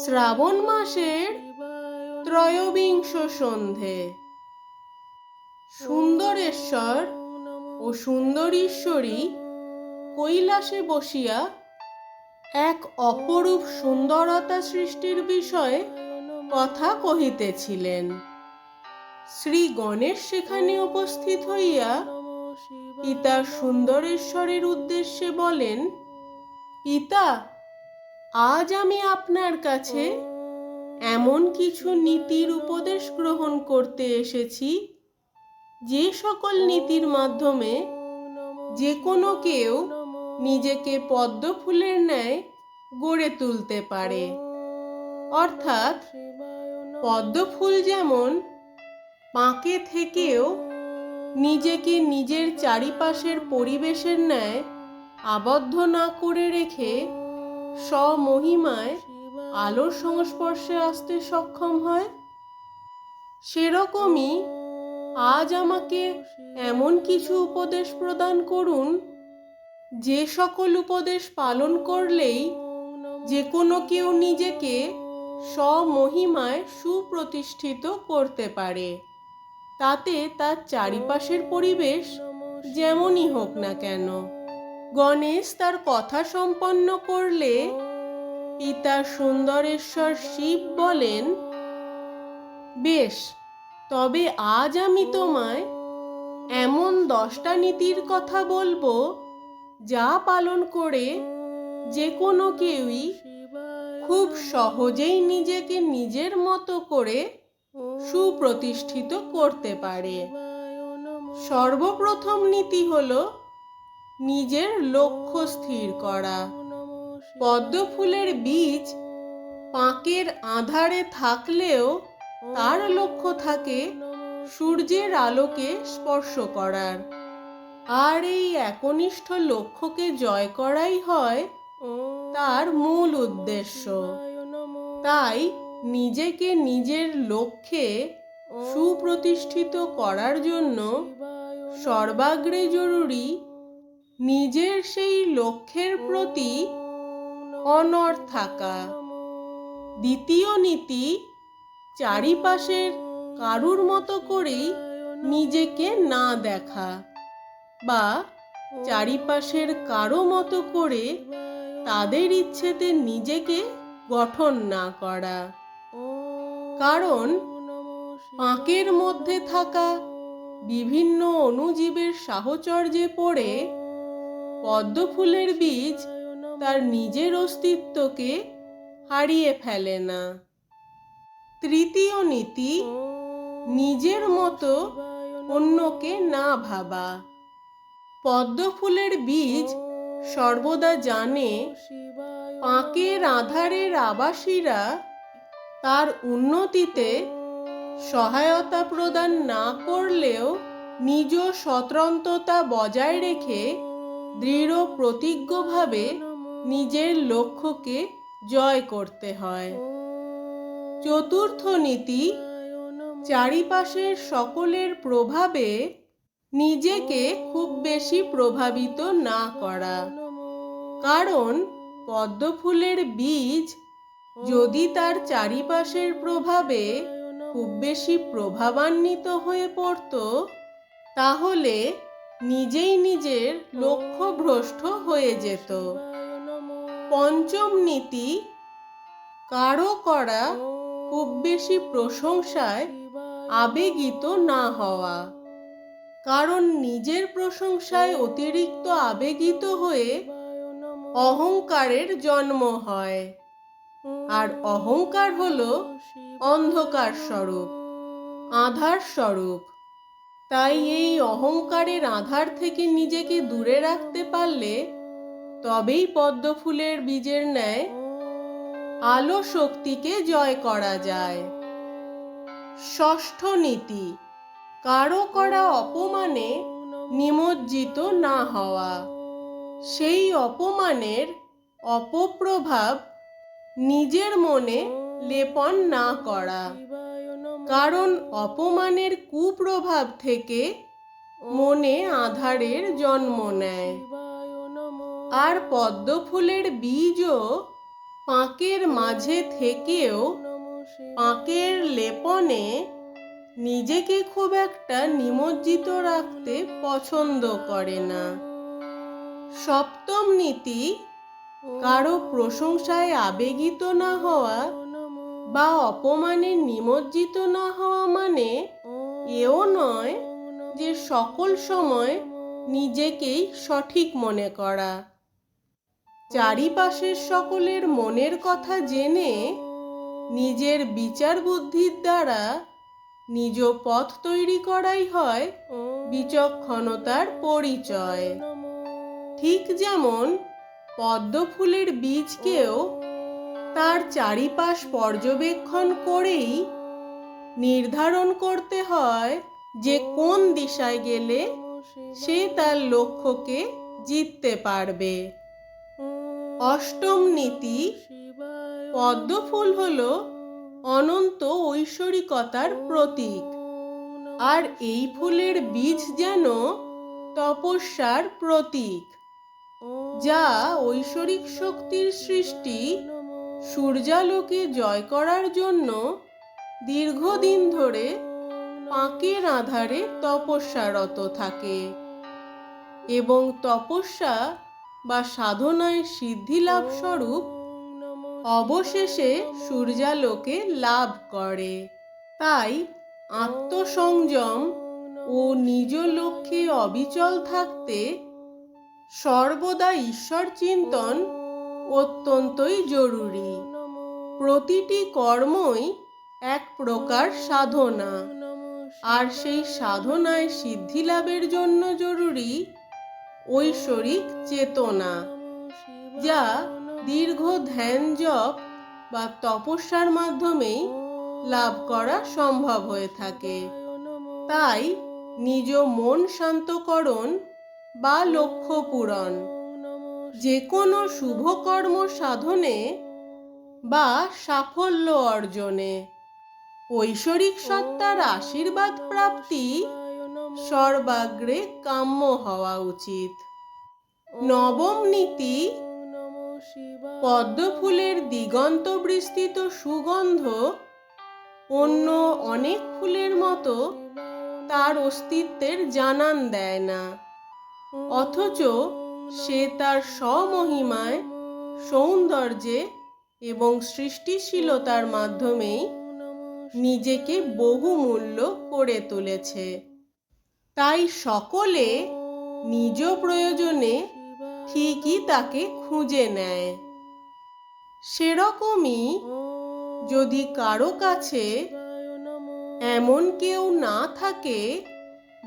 শ্রাবণ মাসের ত্রয়োবিংশ সন্ধে। সুন্দরেশ্বর ও সুন্দরীশ্বরী কৈলাসে বসিয়া এক অপরূপ সুন্দরতা সৃষ্টির বিষয়ে কথা কহিতেছিলেন। শ্রী গণেশ সেখানে উপস্থিত হইয়া পিতা সুন্দরেশ্বরের উদ্দেশ্যে বলেন, পিতা আজ আমি আপনার কাছে এমন কিছু নীতির উপদেশ গ্রহণ করতে এসেছি, যে সকল নীতির মাধ্যমে যে কোনো কেউ নিজেকে পদ্ম ফুলের ন্যায় গড়ে তুলতে পারে। অর্থাৎ পদ্ম ফুল যেমন পাঁকে থেকেও নিজেকে নিজের চারিপাশের পরিবেশের ন্যায় আবদ্ধ না করে রেখে স্বমহিমায় আলোর সংস্পর্শে আসতে সক্ষম হয়। সেরকমই আজ আমাকে এমন কিছু উপদেশ প্রদান করুন, যে সকল উপদেশ পালন করলেই যে কোনো কেউ নিজেকে স্বমহিমায় সুপ্রতিষ্ঠিত করতে পারে। তাতে তার চারিপাশের পরিবেশ যেমনই হোক না কেন। গণেশ তার কথা সম্পন্ন করলে পিতা সুন্দরেশ্বর শিব বলেন, বেশ, তবে আজ আমি তোমায় এমন দশটা নীতির কথা বলব যা পালন করে যে কোনো কেউই খুব সহজেই নিজেকে নিজের মতো করে সুপ্রতিষ্ঠিত করতে পারে। সর্বপ্রথম নীতি হলো নিজের লক্ষ্য স্থির করা। পদ্ম ফুলের বীজ পাঁকের আধারে থাকলেও তার লক্ষ্য থাকে সূর্যের আলোকে স্পর্শ করার। আর এই একনিষ্ঠ লক্ষ্যকে জয় করাই হয় তার মূল উদ্দেশ্য। তাই নিজেকে নিজের লক্ষ্যে সুপ্রতিষ্ঠিত করার জন্য সর্বাগ্রে জরুরি নিজের সেই লক্ষ্যের প্রতি অনর থাকা। দ্বিতীয় নীতি, চারিপাশের কারুর মতো করেই নিজেকে না দেখা বা চারিপাশের কারও মতো করে তাদের ইচ্ছেতে নিজেকে গঠন না করা। কারণ পাঁকের মধ্যে থাকা বিভিন্ন অণুজীবের সাহচর্যে পড়ে পদ্ম ফুলের বীজ তার নিজের অস্তিত্বকে হারিয়ে ফেলে না। তৃতীয় নীতি, নিজের মতো অন্যকে না ভাবা। পদ্ম ফুলের বীজ সর্বদা জানে পাঁকের আধারের আবাসীরা তার উন্নতিতে সহায়তা প্রদান না করলেও নিজ স্বতন্ত্রতা বজায় রেখে দৃঢ় প্রতিজ্ঞভাবে নিজের লক্ষ্যকে জয় করতে হয়। চতুর্থ নীতি, চারিপাশের সকলের প্রভাবে নিজেকে খুব বেশি প্রভাবিত না করা। কারণ পদ্ম ফুলের বীজ যদি তার চারিপাশের প্রভাবে খুব বেশি প্রভাবান্বিত হয়ে পড়ত, তাহলে নিজেই নিজের লক্ষ্য ভ্রষ্ট হয়ে যেত। পঞ্চম নীতি কারও করা খুব বেশি প্রশংসায় আবেগিত না হওয়া। কারণ নিজের প্রশংসায় অতিরিক্ত আবেগিত হয়ে অহংকারের জন্ম হয়। আর অহংকার হলো অন্ধকার স্বরূপ আধার স্বরূপ তাই এই অহংকারের আধার থেকে নিজেকে দূরে রাখতে পারলে তবেই পদ্ম ফুলের বীজের ন্যায় আলো শক্তিকে জয় করা যায়। ষষ্ঠ নীতি, কারও করা অপমানে নিমজ্জিত না হওয়া। সেই অপমানের অপপ্রভাব নিজের মনে লেপন না করা। কারণ অপমানের কুপ্রভাব থেকে মনে আধারের জন্ম নেয়। আর পদ্মফুলের বীজও পাঁকের মাঝে থেকেও পাঁকের লেপনে নিজেকে খুব একটা নিমজ্জিত রাখতে পছন্দ করে না। সপ্তম নীতি, কারও প্রশংসায় আবেগিত না হওয়া বা অপমানে নিমজ্জিত না হওয়া মানে এও নয় যে সকল সময় নিজেকেই সঠিক মনে করা। চারিপাশের সকলের মনের কথা জেনে নিজের বিচার বুদ্ধির দ্বারা নিজ পথ তৈরি করাই হয় বিচক্ষণতার পরিচয়। ঠিক যেমন পদ্ম ফুলের বীজকেও তার চারিপাশ পর্যবেক্ষণ করেই নির্ধারণ করতে হয় যে কোন দিশায় গেলে সে তার লক্ষ্যকে জিততে পারবে। অষ্টম নীতি, পদ্মফুল হল অনন্ত ঐশ্বরিকতার প্রতীক। আর এই ফুলের বীজ যেন তপস্যার প্রতীক, যা ঐশ্বরিক শক্তির সৃষ্টি সূর্যালোকে জয় করার জন্য দীর্ঘদিন ধরে পাঁকের আধারে তপস্যারত থাকে এবং তপস্যা বা সাধনায় সিদ্ধি লাভ স্বরূপ অবশেষে সূর্যালোকে লাভ করে। তাই আত্মসংযম ও নিজ লক্ষ্যে অবিচল থাকতে সর্বদা ঈশ্বর চিন্তন অত্যন্তই জরুরি। প্রতিটি কর্মই এক প্রকার সাধনা। আর সেই সাধনায় সিদ্ধি লাভের জন্য জরুরি ঐশ্বরিক চেতনা, যা দীর্ঘ ধ্যান জপ বা তপস্যার মাধ্যমেই লাভ করা সম্ভব হয়ে থাকে। তাই নিজ মন শান্তকরণ বা লক্ষ্য পূরণ যে কোনো শুভ কর্ম সাধনে বা সাফল্য অর্জনে। ঐশ্বরিক সত্তার আশীর্বাদ প্রাপ্তি সর্বাগ্রে কাম্য হওয়া উচিত। নবম নীতি পদ্ম ফুলের দিগন্ত বিস্তৃত সুগন্ধ অন্য অনেক ফুলের মতো তার অস্তিত্বের জানান দেয় না। অথচ সে তার স্বমহিমায় সৌন্দর্যে এবং সৃষ্টিশীলতার মাধ্যমেই নিজেকে বহুমূল্য করে তুলেছে। তাই সকলে নিজ প্রয়োজনে ঠিকই তাকে খুঁজে নেয়। সেরকমই যদি কারও কাছে এমন কেউ না থাকে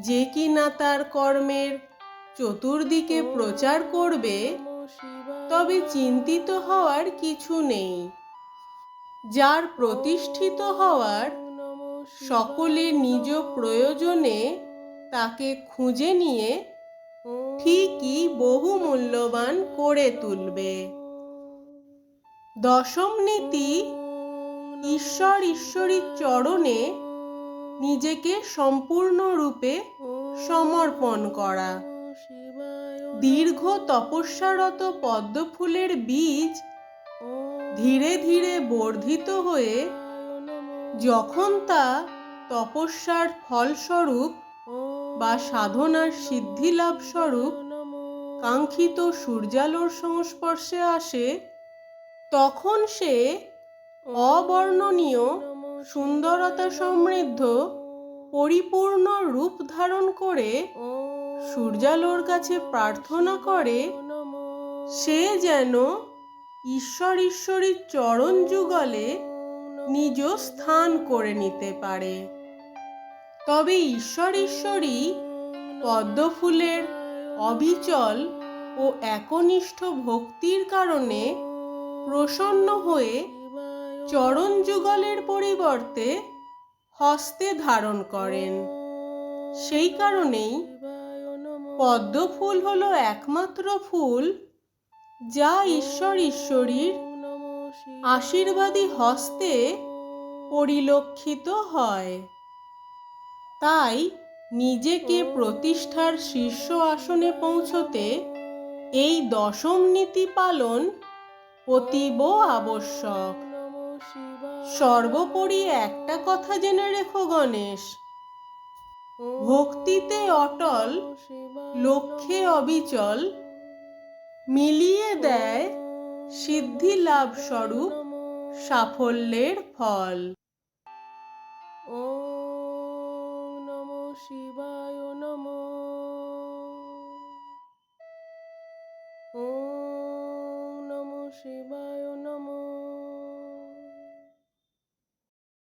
যে কিনা তার কর্মের চতুর্দিকে প্রচার করবে, তবে চিন্তিত হওয়ার কিছু নেই। যার প্রতিষ্ঠিত হওয়ার সকলে নিজ প্রয়োজনে তাকে খুঁজে নিয়ে ঠিকই বহু মূল্যবান করে তুলবে। দশম নীতি, ঈশ্বর ঈশ্বরীর চরণে নিজেকে সম্পূর্ণরূপে সমর্পণ করা। দীর্ঘ তপস্যারত পদ্ম ফুলের বীজ ধীরে ধীরে বর্ধিত হয়ে যখন তা তপস্যার ফলস্বরূপ বা সাধনার সিদ্ধি লাভ স্বরূপ কাঙ্ক্ষিত সূর্যালোর সংস্পর্শে আসে, তখন সে অবর্ণনীয় সুন্দরতা সমৃদ্ধ পরিপূর্ণ রূপ ধারণ করে সূর্যালোর কাছে প্রার্থনা করে, সে যেন ঈশ্বর ঈশ্বরীর চরণ যুগলে নিজ স্থান করে নিতে পারে। তবে ঈশ্বর ঈশ্বরী পদ্মফুলের অবিচল ও একনিষ্ঠ ভক্তির কারণে প্রসন্ন হয়ে চরণ যুগলের পরিবর্তে হস্তে ধারণ করেন। সেই কারণেই পদ্ম ফুল হলো একমাত্র ফুল যা ঈশ্বর ঈশ্বরীর আশীর্বাদী হস্তে পরিলক্ষিত হয়। তাই নিজেকে প্রতিষ্ঠার শীর্ষ আসনে পৌঁছতে এই দশম নীতি পালন অতীব আবশ্যক। সর্বোপরি একটা কথা জেনে রেখো গণেশ ভক্তিতে অটল লক্ষ্যে অবিচল মিলিয়ে দেয় সিদ্ধি লাভ স্বরূপ সাফল্যের ফল। ও নম শিবায়।